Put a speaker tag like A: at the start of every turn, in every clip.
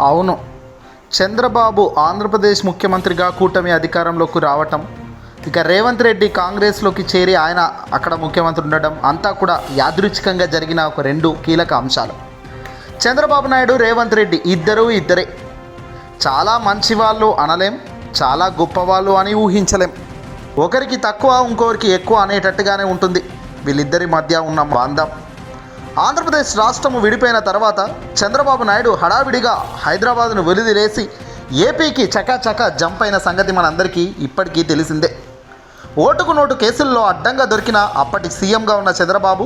A: అవును. చంద్రబాబు ఆంధ్రప్రదేశ్ ముఖ్యమంత్రిగా కూటమి అధికారంలోకి రావటం ఇక రేవంత్ రెడ్డి కాంగ్రెస్లోకి చేరి ఆయన అక్కడ ముఖ్యమంత్రి ఉండడం అంతా కూడా యాదృచ్ఛికంగా జరిగిన ఒక రెండు కీలక అంశాలు. చంద్రబాబు నాయుడు రేవంత్ రెడ్డి ఇద్దరు ఇద్దరే. చాలా మంచి వాళ్ళు అనలేం చాలా గొప్పవాళ్ళు అని ఊహించలేం. ఒకరికి తక్కువ ఇంకొకరికి ఎక్కువ అనేటట్టుగానే ఉంటుంది. వీళ్ళిద్దరి మధ్య ఉన్న బంధం ఆంధ్రప్రదేశ్ రాష్ట్రము విడిపోయిన తర్వాత చంద్రబాబు నాయుడు హడావిడిగా హైదరాబాద్ను వెలిదిలేసి ఏపీకి చకాచక జంప్ అయిన సంగతి మనందరికీ ఇప్పటికీ తెలిసిందే. ఓటుకు నోటు కేసుల్లో అడ్డంగా దొరికిన అప్పటి సీఎంగా ఉన్న చంద్రబాబు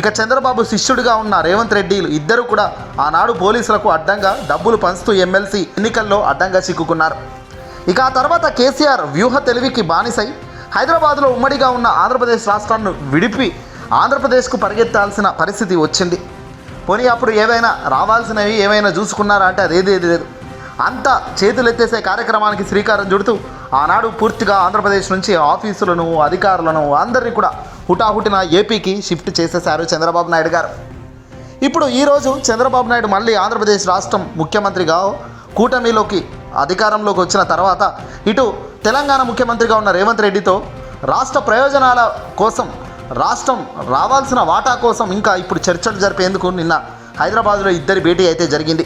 A: ఇక చంద్రబాబు శిష్యుడిగా ఉన్న రేవంత్ రెడ్డిలు ఇద్దరు కూడా ఆనాడు పోలీసులకు అడ్డంగా డబ్బులు పంచుతూ ఎమ్మెల్సీ ఎన్నికల్లో అడ్డంగా చిక్కుకున్నారు. ఇక ఆ తర్వాత కేసీఆర్ వ్యూహ తెలివికి బానిసై హైదరాబాద్లో ఉమ్మడిగా ఉన్న ఆంధ్రప్రదేశ్ రాష్ట్రాన్ని విడిపి ఆంధ్రప్రదేశ్కు పరిగెత్తాల్సిన పరిస్థితి వచ్చింది. పోనీ అప్పుడు ఏవైనా రావాల్సినవి ఏమైనా చూసుకున్నారా అంటే అదేది ఏది లేదు. అంతా చేతులెత్తేసే కార్యక్రమానికి శ్రీకారం చుడుతూ ఆనాడు పూర్తిగా ఆంధ్రప్రదేశ్ నుంచి ఆఫీసులను అధికారులను అందరినీ కూడా హుటాహుటిన ఏపీకి షిఫ్ట్ చేసేశారు చంద్రబాబు నాయుడు గారు. ఇప్పుడు ఈరోజు చంద్రబాబు నాయుడు మళ్ళీ ఆంధ్రప్రదేశ్ రాష్ట్రం ముఖ్యమంత్రిగా కూటమిలోకి అధికారంలోకి వచ్చిన తర్వాత ఇటు తెలంగాణ ముఖ్యమంత్రిగా ఉన్న రేవంత్ రెడ్డితో రాష్ట్ర ప్రయోజనాల కోసం రాష్ట్రం రావాల్సిన వాటా కోసం ఇంకా ఇప్పుడు చర్చలు జరిపేందుకు నిన్న హైదరాబాద్లో ఇద్దరి భేటీ అయితే జరిగింది.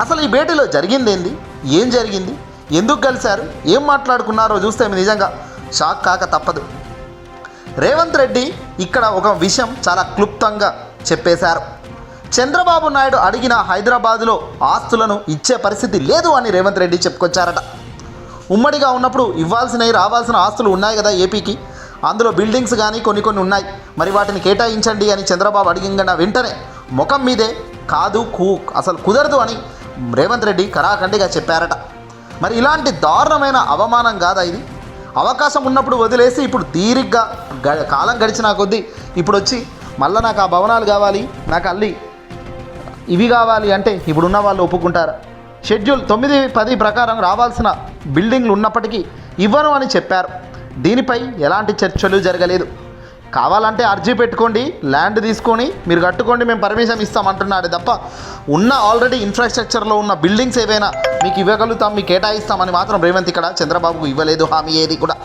A: అసలు ఈ భేటీలో జరిగింది ఏంది ఏం జరిగింది? ఎందుకు కలిశారు? ఏం మాట్లాడుకున్నారో చూస్తే నిజంగా షాక్ కాక తప్పదు. రేవంత్ రెడ్డి ఇక్కడ ఒక విషయం చాలా క్లుప్తంగా చెప్పేశారు. చంద్రబాబు నాయుడు అడిగిన హైదరాబాదులో ఆస్తులను ఇచ్చే పరిస్థితి లేదు అని రేవంత్ రెడ్డి చెప్పుకొచ్చారట. ఉమ్మడిగా ఉన్నప్పుడు ఇవ్వాల్సినవి రావాల్సిన ఆస్తులు ఉన్నాయి కదా ఏపీకి. అందులో బిల్డింగ్స్ కానీ కొన్ని కొన్ని ఉన్నాయి. మరి వాటిని కేటాయించండి అని చంద్రబాబు అడిగిన వెంటనే ముఖం మీదే కాదు కూ అసలు కుదరదు అని రేవంత్ రెడ్డి కరాఖండిగా చెప్పారట. మరి ఇలాంటి దారుణమైన అవమానం కాదా ఇది? అవకాశం ఉన్నప్పుడు వదిలేసి ఇప్పుడు తీరిగ్గా గ- కాలం గడిచిన కొద్దీ ఇప్పుడు వచ్చి మళ్ళీ నాకు ఆ భవనాలు కావాలి నాకు అల్లి ఇవి కావాలి అంటే ఇప్పుడున్న వాళ్ళు ఒప్పుకుంటారు? షెడ్యూల్ తొమ్మిది పది ప్రకారం రావాల్సిన బిల్డింగ్లు ఉన్నప్పటికీ ఇవ్వను అని చెప్పారు. దీనిపై ఎలాంటి చర్చలు జరగలేదు. కావాలంటే అర్జీ పెట్టుకోండి ల్యాండ్ తీసుకొని మీరు కట్టుకోండి మేము పర్మిషన్ ఇస్తామంటున్నాడు తప్ప ఉన్న ఆల్రెడీ ఇన్ఫ్రాస్ట్రక్చర్లో ఉన్న బిల్డింగ్స్ ఏవైనా మీకు ఇవ్వగలుగుతాం మీకు కేటాయిస్తామని మాత్రం రేవంత్ ఇక్కడ చంద్రబాబుకు ఇవ్వలేదు హామీ ఏది కూడా.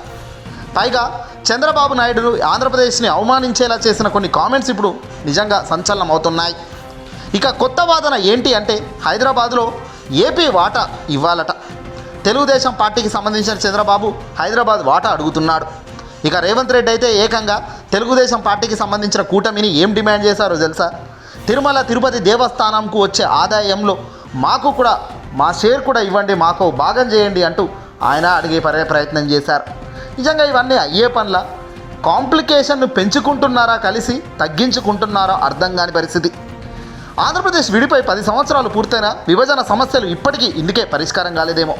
A: పైగా చంద్రబాబు నాయుడు ఆంధ్రప్రదేశ్ని అవమానించేలా చేసిన కొన్ని కామెంట్స్ ఇప్పుడు నిజంగా సంచలనం అవుతున్నాయి ఇక కొత్త వాదన ఏంటి అంటే హైదరాబాద్లో ఏపీ వాటా ఇవ్వాలట. తెలుగుదేశం పార్టీకి సంబంధించిన చంద్రబాబు హైదరాబాద్ వాటా అడుగుతున్నాడు. ఇక రేవంత్ రెడ్డి అయితే ఏకంగా తెలుగుదేశం పార్టీకి సంబంధించిన కూటమిని ఏం డిమాండ్ చేశారో తెలుసా? తిరుమల తిరుపతి దేవస్థానంకు వచ్చే ఆదాయంలో మాకు కూడా మా షేర్ కూడా ఇవ్వండి మాకు భాగం చేయండి అంటూ ఆయన అడిగే పరే ప్రయత్నం చేశారు. నిజంగా ఇవన్నీ అయ్యే పనుల? కాంప్లికేషన్ను పెంచుకుంటున్నారా కలిసి తగ్గించుకుంటున్నారా అర్థం కాని పరిస్థితి. ఆంధ్రప్రదేశ్ విడిపై పది సంవత్సరాలు పూర్తయిన విభజన సమస్యలు ఇప్పటికీ ఇందుకే పరిష్కారం కాలేదేమో.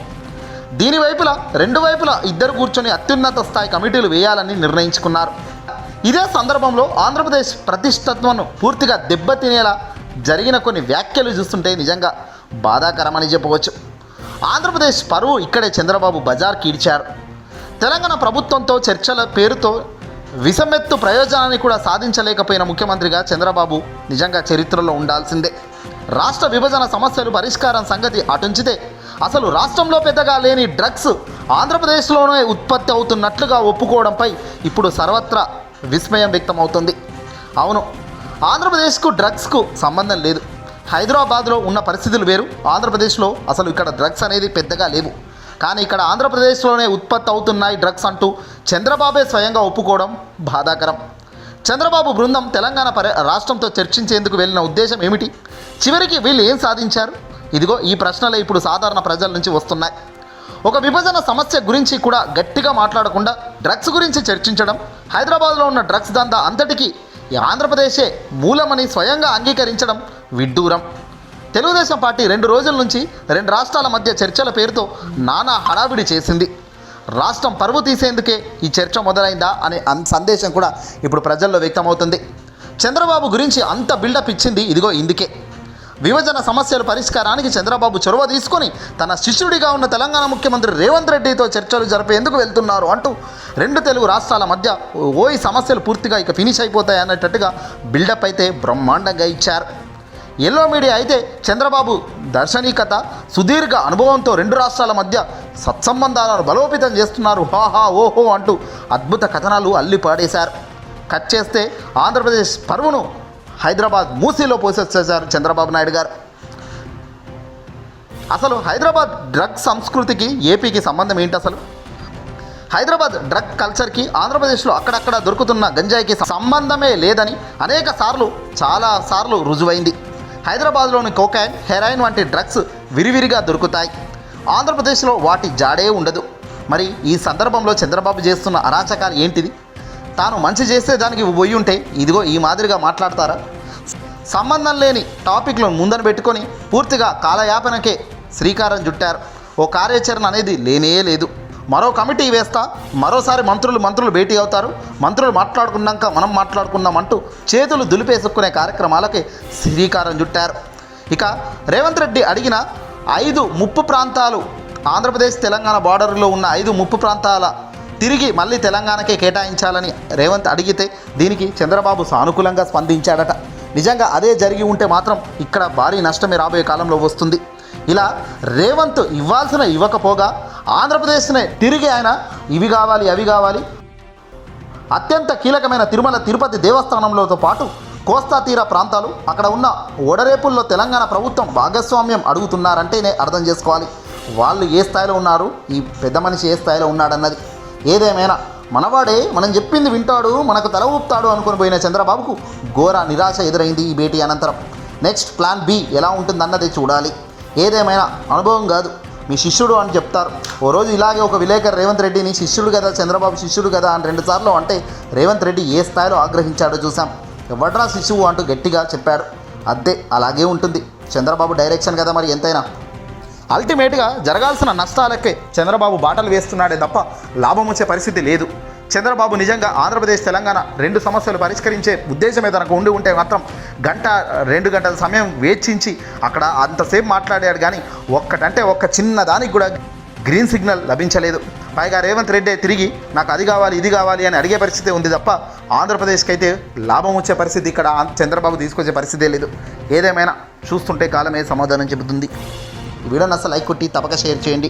A: దీని వైపులా రెండు వైపులా ఇద్దరు కూర్చొని అత్యున్నత స్థాయి కమిటీలు వేయాలని నిర్ణయించుకున్నారు. ఇదే సందర్భంలో ఆంధ్రప్రదేశ్ ప్రతిష్టత్వను పూర్తిగా దెబ్బతినేలా జరిగిన కొన్ని వ్యాఖ్యలు చూస్తుంటే నిజంగా బాధాకరమని చెప్పవచ్చు. ఆంధ్రప్రదేశ్ పరువు ఇక్కడే చంద్రబాబు బజార్ కీడ్చారు. తెలంగాణ ప్రభుత్వంతో చర్చల పేరుతో విసమెత్తు ప్రయోజనాన్ని కూడా సాధించలేకపోయిన ముఖ్యమంత్రిగా చంద్రబాబు నిజంగా చరిత్రలో ఉండాల్సిందే. రాష్ట్ర విభజన సమస్యలు పరిష్కారం సంగతి అటుంచితే అసలు రాష్ట్రంలో పెద్దగా లేని డ్రగ్స్ ఆంధ్రప్రదేశ్లోనే ఉత్పత్తి అవుతున్నట్లుగా ఒప్పుకోవడంపై ఇప్పుడు సర్వత్రా విస్మయం వ్యక్తమవుతుంది. అవును ఆంధ్రప్రదేశ్కు డ్రగ్స్కు సంబంధం లేదు. హైదరాబాద్లో ఉన్న పరిస్థితులు వేరు. ఆంధ్రప్రదేశ్లో అసలు ఇక్కడ డ్రగ్స్ అనేది పెద్దగా లేవు. కానీ ఇక్కడ ఆంధ్రప్రదేశ్లోనే ఉత్పత్తి అవుతున్నాయి డ్రగ్స్ అంటూ చంద్రబాబే స్వయంగా ఒప్పుకోవడం బాధాకరం. చంద్రబాబు బృందం తెలంగాణ పరి రాష్ట్రంతో చర్చించేందుకు వెళ్ళిన ఉద్దేశం ఏమిటి? చివరికి వీళ్ళు ఏం సాధించారు? ఇదిగో ఈ ప్రశ్నలే ఇప్పుడు సాధారణ ప్రజల నుంచి వస్తున్నాయి. ఒక విభజన సమస్య గురించి కూడా గట్టిగా మాట్లాడకుండా డ్రగ్స్ గురించి చర్చించడం హైదరాబాద్లో ఉన్న డ్రగ్స్ దందా అంతటికీ ఈ ఆంధ్రప్రదేశే మూలమని స్వయంగా అంగీకరించడం విడ్డూరం. తెలుగుదేశం పార్టీ రెండు రోజుల నుంచి రెండు రాష్ట్రాల మధ్య చర్చల పేరుతో నానా హడావిడి చేసింది. రాష్ట్రం పరువు తీసేందుకే ఈ చర్చ మొదలైందా అనే సందేశం కూడా ఇప్పుడు ప్రజల్లో వ్యక్తమవుతుంది. చంద్రబాబు గురించి అంత బిల్డప్ ఇచ్చింది ఇదిగో ఇందుకే. విభజన సమస్యల పరిష్కారానికి చంద్రబాబు చొరవ తీసుకొని తన శిష్యుడిగా ఉన్న తెలంగాణ ముఖ్యమంత్రి రేవంత్ రెడ్డితో చర్చలు జరిపేందుకు వెళ్తున్నారు అంటూ రెండు తెలుగు రాష్ట్రాల మధ్య ఓ సమస్యలు పూర్తిగా ఇక ఫినిష్ అయిపోతాయి అన్నట్టుగా బిల్డప్ అయితే బ్రహ్మాండంగా ఇచ్చారు. ఎల్లో మీడియా అయితే చంద్రబాబు దర్శనీకత సుదీర్ఘ అనుభవంతో రెండు రాష్ట్రాల మధ్య సత్సంబంధాలను బలోపేతం చేస్తున్నారు. హాహా ఓహో అంటూ అద్భుత కథనాలు అల్లి పాడేశారు కట్ చేస్తే ఆంధ్రప్రదేశ్ పరువును హైదరాబాద్ మూసీలో పోసేసేశారు చంద్రబాబు నాయుడు గారు. అసలు హైదరాబాద్ డ్రగ్ సంస్కృతికి ఏపీకి సంబంధం ఏంటి అసలు? హైదరాబాద్ డ్రగ్ కల్చర్కి ఆంధ్రప్రదేశ్లో అక్కడక్కడ దొరుకుతున్న గంజాయికి సంబంధమే లేదని అనేక సార్లు చాలా సార్లు రుజువైంది. హైదరాబాద్లోని కోకాయిన్ హెరాయిన్ వంటి డ్రగ్స్ విరివిరిగా దొరుకుతాయి. ఆంధ్రప్రదేశ్లో వాటి జాడే ఉండదు. మరి ఈ సందర్భంలో చంద్రబాబు చేస్తున్న అరాచకాలు ఏంటిది? తాను మంచి చేస్తే దానికి పోయి ఉంటే ఇదిగో ఈ మాదిరిగా మాట్లాడతారా? సంబంధం లేని టాపిక్లను ముందన పెట్టుకొని పూర్తిగా కాలయాపనకే శ్రీకారం చుట్టారు. ఓ కార్యాచరణ అనేది లేనే లేదు. మరో కమిటీ వేస్తా మరోసారి మంత్రులు మంత్రులు భేటీ అవుతారు. మంత్రులు మాట్లాడుకున్నాక మనం మాట్లాడుకుందామంటూ చేతులు దులిపేసుకునే కార్యక్రమాలకి శ్రీకారం చుట్టారు. ఇక రేవంత్ రెడ్డి అడిగిన ఐదు ముప్పు ప్రాంతాలు ఆంధ్రప్రదేశ్ తెలంగాణ బార్డర్లో ఉన్న ఐదు ముప్పు ప్రాంతాల తిరిగి మళ్ళీ తెలంగాణకే కేటాయించాలని రేవంత్ అడిగితే దీనికి చంద్రబాబు సానుకూలంగా స్పందించాడట. నిజంగా అదే జరిగి ఉంటే మాత్రం ఇక్కడ భారీ నష్టమే రాబోయే కాలంలో వస్తుంది. ఇలా రేవంత్ ఇవ్వాల్సిన ఇవ్వకపోగా ఆంధ్రప్రదేశ్నే తిరిగి ఆయన ఇవి కావాలి అవి కావాలి. అత్యంత కీలకమైన తిరుమల తిరుపతి దేవస్థానంలోతో పాటు కోస్తా తీర ప్రాంతాలు అక్కడ ఉన్న ఓడరేపుల్లో తెలంగాణ ప్రభుత్వం భాగస్వామ్యం అడుగుతున్నారంటేనే అర్థం చేసుకోవాలి. వాళ్ళు ఏ స్థాయిలో ఉన్నారు? ఈ పెద్ద మనిషి ఏ స్థాయిలో ఉన్నాడన్నది. ఏదేమైనా మనవాడే మనం చెప్పింది వింటాడు మనకు తల ఊపుతాడు అనుకుని పోయిన చంద్రబాబుకు ఘోర నిరాశ ఎదురైంది ఈ భేటీ అనంతరం. నెక్స్ట్ ప్లాన్ బి ఎలా ఉంటుందన్నది చూడాలి. ఏదేమైనా అనుభవం కాదు. మీ శిష్యుడు అని చెప్తారు. ఓ రోజు ఇలాగే ఒక విలేకరు రేవంత్ రెడ్డిని శిష్యుడు కదా చంద్రబాబు శిష్యుడు కదా అని రెండుసార్లు అంటే రేవంత్ రెడ్డి ఏ స్థాయిలో ఆగ్రహించాడో చూసాం ఎవడ్రా శిశువు అంటూ గట్టిగా చెప్పాడు. అద్దే అలాగే ఉంటుంది. చంద్రబాబు డైరెక్షన్ కదా మరి ఎంతైనా. అల్టిమేట్గా జరగాల్సిన నష్టాలకే చంద్రబాబు బాటలు వేస్తున్నాడే తప్ప లాభం వచ్చే పరిస్థితి లేదు. చంద్రబాబు నిజంగా ఆంధ్రప్రదేశ్ తెలంగాణ రెండు సమస్యలు పరిష్కరించే ఉద్దేశమే తనకు ఉండి ఉంటే మాత్రం గంట రెండు గంటల సమయం వేచించి అక్కడ అంతసేపు మాట్లాడాడు కానీ ఒక్కటంటే ఒక్క చిన్న దానికి కూడా గ్రీన్ సిగ్నల్ లభించలేదు. పైగా రేవంత్ రెడ్డి తిరిగి నాకు అది కావాలి ఇది కావాలి అని అడిగే పరిస్థితి ఉంది తప్ప ఆంధ్రప్రదేశ్కి అయితే లాభం వచ్చే పరిస్థితి ఇక్కడ చంద్రబాబు తీసుకొచ్చే పరిస్థితే లేదు. ఏదేమైనా చూస్తుంటే కాలమే సమాధానం చెబుతుంది. వీడియో నచ్చ లైక్ కొట్టి తప్పక షేర్ చేయండి.